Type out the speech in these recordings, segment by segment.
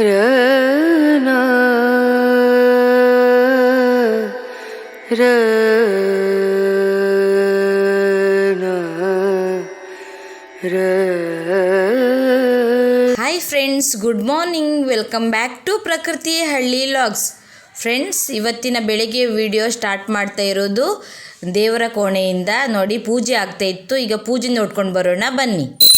Hi friends good morning welcome back to Prakruthi Halli logs friends ಇವತ್ತಿನ ಬೆಳಿಗ್ಗೆ video start ಮಾಡ್ತಾ ಇರೋದು ದೇವರ ಕೋಣೆಯಿಂದ ನೋಡಿ ಪೂಜೆ ಆಗ್ತಾ ಇತ್ತು. ಈಗ ಪೂಜೆ ನೋಡ್ಕೊಂಡು ಬರೋಣ, ಬನ್ನಿ.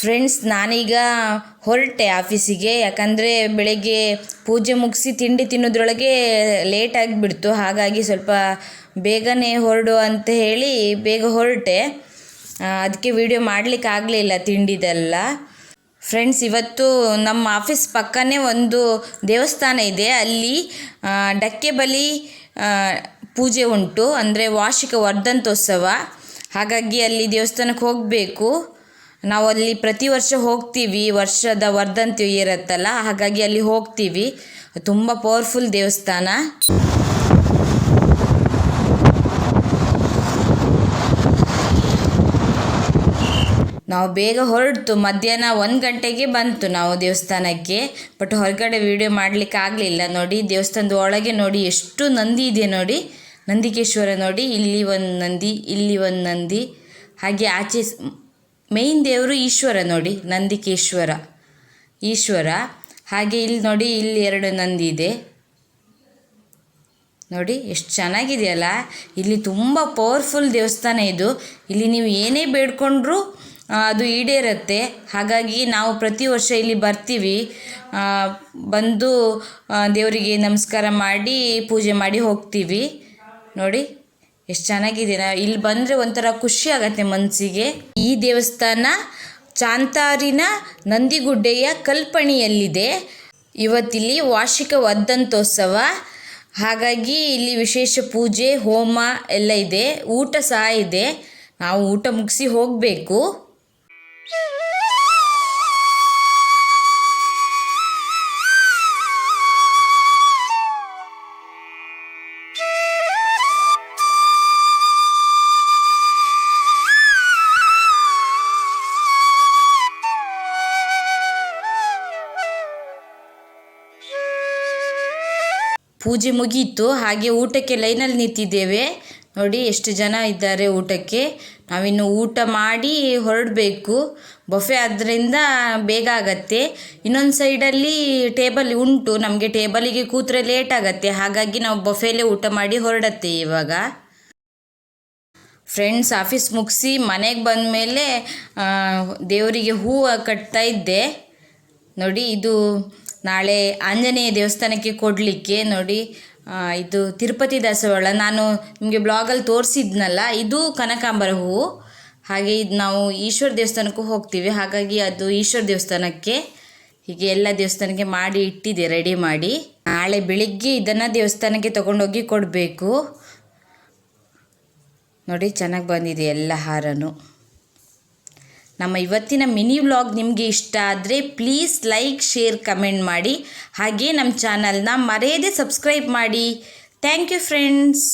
ಫ್ರೆಂಡ್ಸ್ ನಾನೀಗ ಹೊರಟೆ ಆಫೀಸಿಗೆ ಯಾಕಂದರೆ ಬೆಳಗ್ಗೆ ಪೂಜೆ ಮುಗಿಸಿ ತಿಂಡಿ ತಿನ್ನೋದ್ರೊಳಗೆ ಲೇಟ್ ಆಗಿಬಿಡ್ತು. ಹಾಗಾಗಿ ಸ್ವಲ್ಪ ಬೇಗನೆ ಹೊರಡು ಅಂತ ಹೇಳಿ ಬೇಗ ಹೊರಟೆ. ಅದಕ್ಕೆ ವಿಡಿಯೋ ಮಾಡಲಿಕ್ಕೆ ಆಗಲಿಲ್ಲ ತಿಂಡಿದೆಲ್ಲ. ಫ್ರೆಂಡ್ಸ್ ಇವತ್ತು ನಮ್ಮ ಆಫೀಸ್ ಪಕ್ಕನೇ ಒಂದು ದೇವಸ್ಥಾನ ಇದೆ. ಅಲ್ಲಿ ಡಕ್ಕೆ ಬಲಿ ಪೂಜೆ ಉಂಟು. ಅಂದರೆ ವಾರ್ಷಿಕ ವರ್ಧಂತೋತ್ಸವ ಹಾಗಾಗಿ ಅಲ್ಲಿ ದೇವಸ್ಥಾನಕ್ಕೆ ಹೋಗಬೇಕು. ನಾವು ಅಲ್ಲಿ ಪ್ರತಿ ವರ್ಷ ಹೋಗ್ತೀವಿ, ವರ್ಷದ ವರ್ಧಂತಿ ಇರುತ್ತಲ್ಲ ಹಾಗಾಗಿ ಅಲ್ಲಿ ಹೋಗ್ತೀವಿ. ತುಂಬ ಪವರ್ಫುಲ್ ದೇವಸ್ಥಾನ. ನಾವು ಬೇಗ ಹೊರಡ್ತು, ಮಧ್ಯಾಹ್ನ ಒಂದು ಗಂಟೆಗೆ ಬಂತು ನಾವು ದೇವಸ್ಥಾನಕ್ಕೆ ಬಟ್ ಹೊರಗಡೆ ವಿಡಿಯೋ ಮಾಡಲಿಕ್ಕೆ ಆಗಲಿಲ್ಲ. ನೋಡಿ, ದೇವಸ್ಥಾನದ ಒಳಗೆ ನೋಡಿ, ಎಷ್ಟು ನಂದಿ ಇದೆ ನೋಡಿ. ನಂದಿಕೇಶ್ವರ ನೋಡಿ, ಇಲ್ಲಿ ಒಂದು ನಂದಿ, ಇಲ್ಲಿ ಒಂದು ನಂದಿ. ಹಾಗೆ ಆಚೆ ಮೇಯ್ನ್ ದೇವರು ಈಶ್ವರ ನೋಡಿ, ನಂದಿಕೇಶ್ವರ. ಈಶ್ವರ, ಹಾಗೆ ಇಲ್ಲಿ ನೋಡಿ, ಇಲ್ಲಿ ಎರಡು ನಂದಿ ಇದೆ. ನೋಡಿ, ಎಷ್ಟು ಚೆನ್ನಾಗಿದೆಯಲ್ಲ? ಇಲ್ಲಿ ತುಂಬ ಪವರ್ಫುಲ್ ದೇವಸ್ಥಾನ ಇದು. ಇಲ್ಲಿ ನೀವು ಏನೇ ಬೇಡ್ಕೊಂಡ್ರೂ ಅದು ಈಡೇರುತ್ತೆ. ಹಾಗಾಗಿ ನಾವು ಪ್ರತಿ ವರ್ಷ ಇಲ್ಲಿ ಬರ್ತೀವಿ. ಬಂದು ದೇವರಿಗೆ ನಮಸ್ಕಾರ ಮಾಡಿ, ಪೂಜೆ ಮಾಡಿ ಹೋಗ್ತೀವಿ. ನೋಡಿ. ಎಷ್ಟು ಚೆನ್ನಾಗಿದೆ. ಇಲ್ಲಿ ಬಂದರೆ ಒಂಥರ ಖುಷಿ ಆಗತ್ತೆ ಮನಸ್ಸಿಗೆ ಈ ದೇವಸ್ಥಾನ ಚಾಂತಾರಿನ ನಂದಿಗುಡ್ಡೆಯ ಕಲ್ಪಣಿಯಲ್ಲಿದೆ. ಇವತ್ತಿಲ್ಲಿ ವಾರ್ಷಿಕ ವರ್ಧಂತೋತ್ಸವ ಹಾಗಾಗಿ ಇಲ್ಲಿ ವಿಶೇಷ ಪೂಜೆ, ಹೋಮ ಎಲ್ಲ ಇದೆ. ಊಟ ಸಹ ಇದೆ. ನಾವು ಊಟ ಮುಗಿಸಿ ಹೋಗಬೇಕು. ಪೂಜೆ ಮುಗೀತು, ಹಾಗೆ ಊಟಕ್ಕೆ ಲೈನಲ್ಲಿ ನಿಂತಿದ್ದೇವೆ. ನೋಡಿ, ಎಷ್ಟು ಜನ ಇದ್ದಾರೆ ಊಟಕ್ಕೆ. ನಾವಿನ್ನು ಊಟ ಮಾಡಿ ಹೊರಡಬೇಕು. ಬಫೆ ಆದ್ದರಿಂದ ಬೇಗ ಆಗತ್ತೆ. ಇನ್ನೊಂದು ಸೈಡಲ್ಲಿ ಟೇಬಲ್ ಉಂಟು. ನಮಗೆ ಟೇಬಲಿಗೆ ಕೂತ್ರೆ ಲೇಟ್ ಆಗತ್ತೆ. ಹಾಗಾಗಿ ನಾವು ಬಫೆಲೇ ಊಟ ಮಾಡಿ ಹೊರಡತ್ತೆ ಇವಾಗ. ಫ್ರೆಂಡ್ಸ್, ಆಫೀಸ್ ಮುಗಿಸಿ ಮನೆಗೆ ಬಂದ ಮೇಲೆ ದೇವರಿಗೆ ಹೂವು ಕಟ್ತಾ ಇದ್ದೆ. ನೋಡಿ, ಇದು ನಾಳೆ ಆಂಜನೇಯ ದೇವಸ್ಥಾನಕ್ಕೆ ಕೊಡಲಿಕ್ಕೆ ನೋಡಿ ಇದು ತಿರುಪತಿ ದಾಸವಾಳ. ನಾನು ನಿಮಗೆ ಬ್ಲಾಗಲ್ಲಿ ತೋರಿಸಿದ್ನಲ್ಲ, ಇದು ಕನಕಾಂಬರ ಹೂವು. ಹಾಗೆ ಇದು ನಾವು ಈಶ್ವರ ದೇವಸ್ಥಾನಕ್ಕೂ ಹೋಗ್ತೀವಿ. ಹಾಗಾಗಿ ಅದು ಈಶ್ವರ ದೇವಸ್ಥಾನಕ್ಕೆ, ಹೀಗೆ ಎಲ್ಲ ದೇವಸ್ಥಾನಕ್ಕೆ ಮಾಡಿ ಇಟ್ಟಿದೆ ರೆಡಿ ಮಾಡಿ. ನಾಳೆ ಬೆಳಿಗ್ಗೆ ಇದನ್ನು ದೇವಸ್ಥಾನಕ್ಕೆ ತಗೊಂಡೋಗಿ ಕೊಡಬೇಕು. ನೋಡಿ, ಚೆನ್ನಾಗಿ ಬಂದಿದೆ ಎಲ್ಲ ಹಾರನು. ನಮ್ಮ ಇವತ್ತಿನ ಮಿನಿ ವ್ಲಾಗ್ ನಿಮಗೆ ಇಷ್ಟ ಆದರೆ ಪ್ಲೀಸ್ ಲೈಕ್ ಶೇರ್ ಕಮೆಂಟ್ ಮಾಡಿ. ಹಾಗೆ ನಮ್ಮ ಚಾನಲ್ನ ಮರೆಯದೆ ಸಬ್ಸ್ಕ್ರೈಬ್ ಮಾಡಿ. Thank you friends